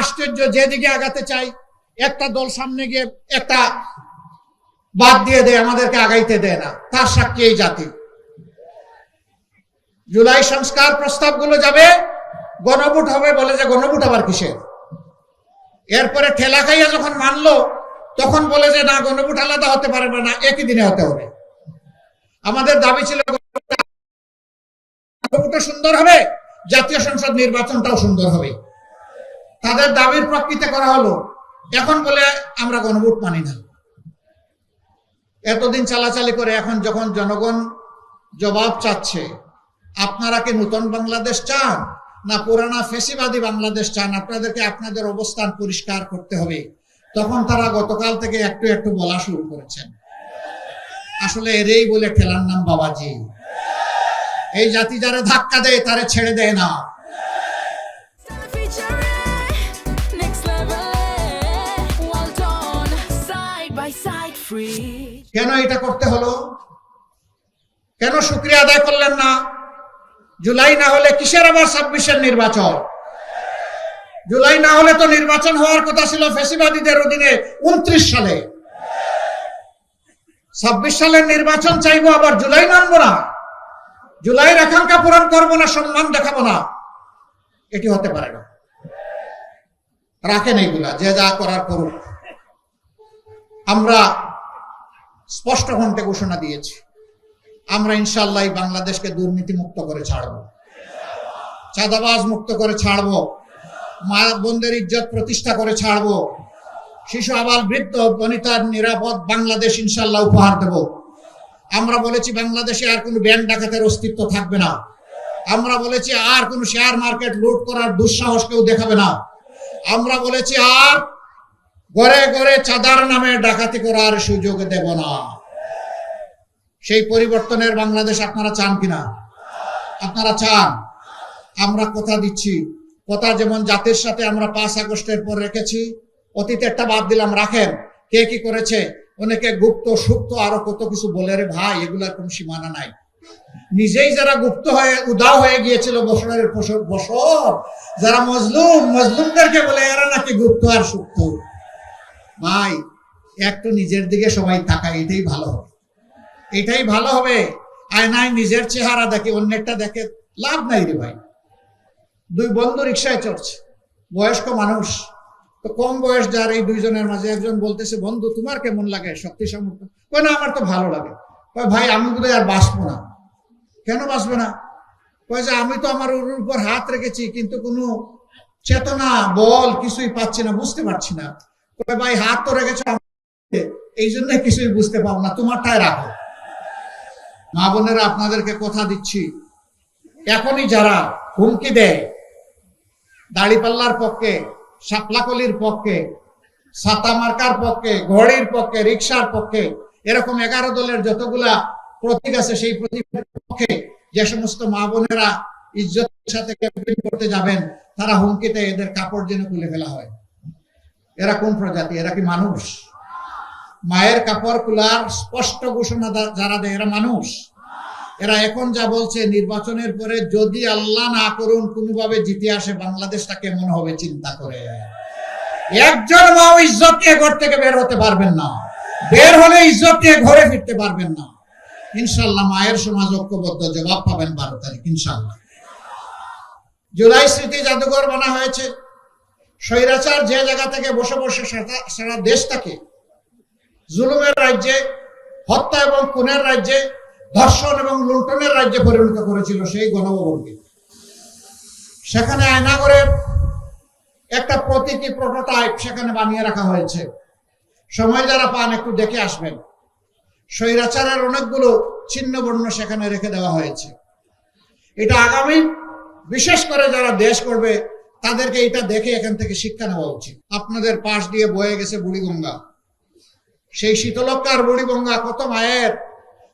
আশ্চর্য, যেদিকে আগাতে চাই, একটা দল সামনে গিয়ে একটা বাদ দিয়ে দেয়, আমাদেরকে আগাইতে দেয় না। তার সাক্ষী এই জাতি। জুলাই সংস্কার প্রস্তাবগুলো যাবে, গণভোট হবে বলে যে গণভোট আবার কিসের? এরপরে ঠেলা খাইয়া যখন মানলো, তখন বলে যে না, গণভোট আলাদা হতে পারবে না একই দিনে হতে হবে। আমাদের দাবি ছিল সুন্দর হবে, জাতীয় সংসদ নির্বাচনটাও সুন্দর হবে। তাদের দাবির প্রকৃতি করা হলো। এখন বলে আমরা গণভোট মানি না। এতদিন চালাচালি করে এখন যখন জনগণ জবাব চাচ্ছে, আপনারা কি নতুন বাংলাদেশ চান না পুরানা ফেসিবাদী বাংলাদেশ চান? আপনাদেরকে আপনাদের অবস্থান পরিষ্কার করতে হবে। তখন তারা গতকাল থেকে একটু একটু বলা শুরু করেছেন। আসলে এরেই বলে খেলার নাম বাবাজি। এই জাতি যারা ধাক্কা দেয়, তারা ছেড়ে দেয় না। কেন এটা করতে হলো? কেন শুক্রিয়া আদায় করলেন না? জুলাই না হলে কিসের আবার ছাব্বিশের নির্বাচন? জুলাই না হলে তো নির্বাচন হওয়ার কথা ছিল ফেসিবাদীদের অধীনে উনত্রিশ সালে। ছাব্বিশ সালের নির্বাচন চাইব আবার জুলাই মানবো না? জুলাইয়ের আকাঙ্ক্ষা পূরণ করব না, সম্মান দেখাবো না? এটি হতে পারে না। রাখেন এইগুলা, যে যা করার করুক। আমরা স্পষ্ট কণ্ঠে ঘোষণা দিয়েছি। আমরা ইনশাল্লাহ বাংলাদেশকে দুর্নীতি মুক্ত করে ছাড়বো। চাঁদাবাজ মুক্ত করে ছাড়বো। মা বোনদের ইজ্জত প্রতিষ্ঠা করে ছাড়বো। শিশু, আবাল, বৃদ্ধ, বনিতার নিরাপদ বাংলাদেশ ইনশাল্লাহ উপহার দেব। আমরা বলেছি, বাংলাদেশে আর কোনো ব্যাংক ডাকাতের অস্তিত্ব থাকবে না। আমরা বলেছি, আর কোনো শেয়ার মার্কেট লুট করার দুঃসাহস কেউ দেখাবে না। আমরা বলেছি, আর ঘরে ঘরে চাঁদার নামে ডাকাতি করার সুযোগ দেব না। সেই পরিবর্তনের বাংলাদেশ আপনারা চান কিনা? আপনারা চান। আমরা কথা দিচ্ছি। কথা যেমন জাতির সাথে আমরা পাঁচ আগস্টের পর রেখেছি অতীতেরটা বাদ দিলাম, রাখেন। কে কি করেছে? অনেকে গুপ্ত, সুপ্ত, আরও কত কিছু বলে রে ভাই এগুলার কোনো সীমানা নাই। নিজেই যারা গুপ্ত হয়ে, উদাও হয়ে গিয়েছিল বছরের বছর বছর যারা মজলুম, মজলুমদেরকে বলে, এরা নাকি গুপ্ত আর সুপ্ত। ভাই, একটু নিজের দিকে সবাই তাকায়, এটাই ভালো হবে। এটাই ভালো হবে। আয়নায় নিজের চেহারা দেখে, অন্যেরটা দেখে লাভ নাই রে ভাই। দুই বন্ধু রিক্সায় চড়ছে। বয়স্ক মানুষ। তো কম বয়স যার, এই দুইজনের মাঝে একজন বলতেছে, বন্ধু, তোমার কেমন লাগে? শক্তি সামর্থ্য? কই না, আমার তো ভালো লাগে। কয়, ভাই, আমি বোধহয় আর বাঁচবো না। কেন বাঁচবে না? কয় যে, আমি তো আমার ওর উপর হাত রেখেছি, কিন্তু কোনো চেতনা, বল কিছুই পাচ্ছি না, বুঝতে পারছি না। ভাই, হাত তো রেখেছো এই জন্য কিছুই বুঝতে পাও না, তোমারটাই রাখো। মা বোনেরা, আপনাদেরকে কথা দিচ্ছি। এখনই যারা হুমকি দেয়, দাড়িপাল্লার পক্ষে, শাপলাকলির পক্ষে, ছাতা মার্কার পক্ষে, ঘড়ির পক্ষে, রিক্সার পক্ষে, এরকম এগারো দলের যতগুলা প্রতীক আছে, সেই প্রতীকের পক্ষে যে সমস্ত মা বোনেরা ইজ্জতের সাথে ক্যাম্পেইন করতে যাবেন, তারা হুমকিতে এদের কাপড় যেন খুলে ফেলা হয়। এরা কোন প্রজাতি? এরা কি মানুষ? মায়ের কাপড় খোলার স্পষ্ট ঘোষণা যারা দেয়, এরা মানুষ? এরা এখন যা বলছে, নির্বাচনের পরে যদি আল্লাহ না করুন, কোনোভাবে জিতে আসে বাংলাদেশটা কেমন হবে চিন্তা করে। একজন মাও ইজ্জত নিয়ে ঘর থেকে বের হতে পারবেন না। বের হলে ইজ্জত নিয়ে ঘরে ফিরতে পারবেন না। ইনশাল্লাহ মায়ের সমাজ ঐক্যবদ্ধ, জবাব পাবেন বারো তারিখ ইনশাল্লাহ জুলাই স্মৃতি জাদুঘর বানা হয়েছে। স্বৈরাচার যে জায়গা থেকে বসে বসে সারা- দেশটাকে জুলুমের রাজ্যে, হত্যা এবং খুনের রাজ্যে, ধর্ষণ এবং লুণ্ঠনের রাজ্যে পরিণত করেছিল সেই গণভবনকে। সেখানে আয়নাগরের একটা প্রতীকী প্রোটোটাইপ সেখানে বানিয়ে রাখা হয়েছে। সময় যারা পান একটু দেখে আসবেন। স্বৈরাচারের অনেকগুলো ছিন্ন বর্ণ সেখানে রেখে দেওয়া হয়েছে। এটা আগামী, বিশেষ করে যারা দেশ করবে তাদেরকে এটা দেখে এখান থেকে শিক্ষা নেওয়া উচিত। আপনাদের পাশ দিয়ে বয়ে গেছে বুড়িগঙ্গা। সেই শীতলক্ষার বুড়িগঙ্গা কত মায়ের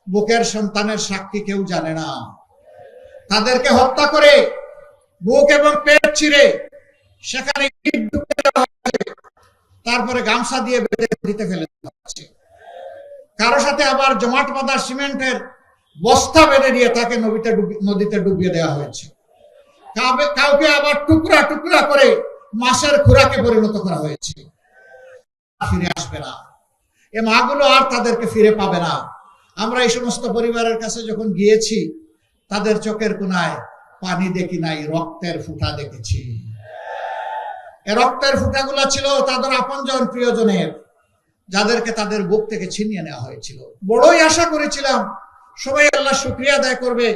বুকের সন্তানের সাক্ষী কেউ জানে না। তাদেরকে হত্যা করে বুক এবং পেট ছিঁড়ে সেখানে। তারপরে গামছা দিয়ে বেঁধে দিতে ফেলে কারও সাথে আবার জমাট বাঁধা সিমেন্টের বস্তা বেঁধে দিয়ে তাকে নদীতে ডুবি- নদীতে ডুবিয়ে দেওয়া হয়েছে। কাউকে আবার টুকরা টুকরা করে মাসের খোরাকে পরিণত করা হয়েছে। ফিরে আসবে না। এ মাগুলো আর তাদেরকে ফিরে পাবে না। আমরা এই সমস্ত পরিবারের কাছে যখন গিয়েছি, তাদের চোখের কোনায় পানি দেখি নাই, রক্তের ফুটা দেখেছি। এ রক্তের ফুটাগুলো ছিল তাদের আপনজন প্রিয়জনের, যাদেরকে তাদের বুক থেকে ছিনিয়ে নেওয়া হয়েছিল। বড়ই আশা করেছিলাম, সবাই আল্লাহ শুক্রিয়া আদায় করবে।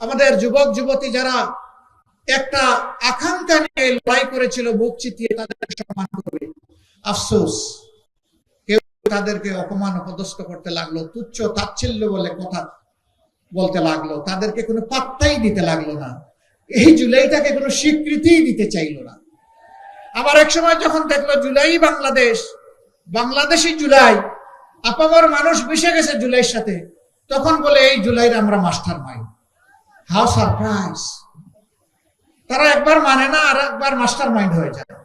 আমাদের যুবক, যুবতী যারা একটা আকাঙ্ক্ষা নিয়ে লড়াই করেছিল বুক চিতিয়ে তাদের সম্মান করবে। আফসোস। কেউ তাদেরকে অপমান অপদস্থ করতে লাগল, তুচ্ছ তাচ্ছিল্য বলে কথা বলতে লাগল, তাদেরকে কোনো পাত্তাই দিতে লাগল না। এই জুলাইটাকে কোনো স্বীকৃতি দিতে চাইলো না। আবার এক সময় যখন দেখল জুলাই বাংলাদেশ বাংলাদেশি জুলাই, আপামর মানুষ মিশে গেছে জুলাইয়ের সাথে, তখন বলে, এই জুলাইয়ের আমরা মাস্টার মাইন্ড হাউ সারপ্রাইজ! তারা একবার মানে না আর একবার মাস্টার মাইন্ড হয়ে যায়।